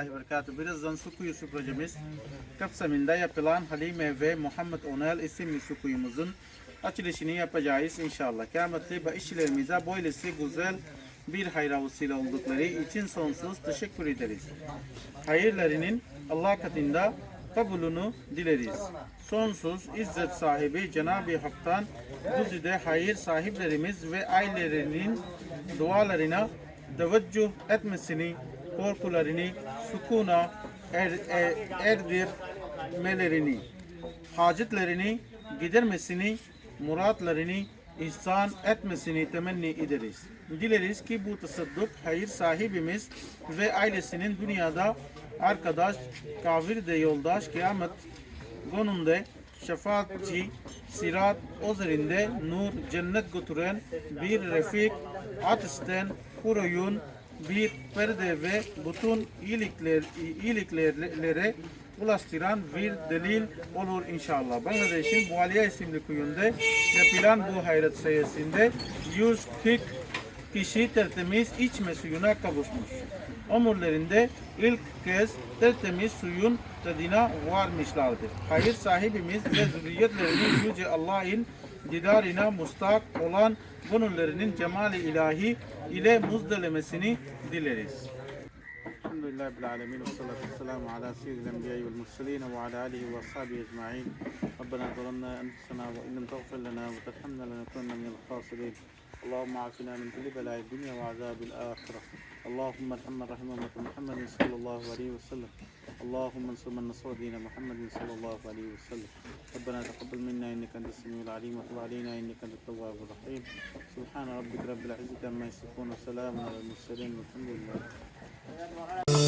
rahmetullahi berekatuhu. Birazdan su kuyusu projemiz kapsamında yapılan Halime ve Muhammed Onel isimli su kuyumuzun açılışını yapacağız inşallah. Kâmetli ve işçilerimize böylesi güzel bir hayra vesile oldukları için sonsuz teşekkür ederiz. Hayırlarının Allah katında kabulünü dileriz. Sonsuz izzet sahibi Cenab-ı Hak'tan güzide hayır sahiplerimiz ve ailelerinin dualarına teveccüh etmesini, korkularını sukuna er, er, erdirmelerini, hacetlerini gidermesini, muratlarını ihsan etmesini temenni ederiz. Dileriz ki bu tasadduk hayır sahibimiz ve ailesinin dünyada arkadaş, kafirde yoldaş, kıyamet gününde şefaatçi, sirat üzerinde nur, cennet götüren bir refik, ateşten koruyun, bir perde ve bütün iyilikler, iyiliklere ulaştıran bir delil olur inşallah. Bangladeş'in Bualiya isimli köyünde yapılan bu hayrat sayesinde 140 kişi tertemiz içme suyuna kavuşmuş. Ömürlerinde ilk kez tertemiz suyun tadına varmışlardır. Hayır sahibimiz ve zürriyetlerinin Yüce Allah'ın didarına mustak olan gönüllerinin cemali ilahi ile muzdelemesini dileriz. Elhamdülillahi Rabbil Alemin ve salatu ve selamu ala seyyidil enbiya'i vel murselin ve ala alihi ve ashabihi ecma'in. Rabbena zalamna enfusena ve in lem tagfir lana ve terhamna lanakunanna minel khasirin. اللهم عافنا من كل بلاء الدنيا وعذاب الآخرة اللهم ارحم من رحم أمة محمد صلى الله عليه وسلم اللهم انصر من نصر دين محمد صلى الله عليه وسلم. ربنا تقبل منا إنك أنت السميع العليم وتب علينا إنك أنت التواب الرحيم. سبحان ربك رب العزة عما يصفون وسلام على المرسلين والحمد لله.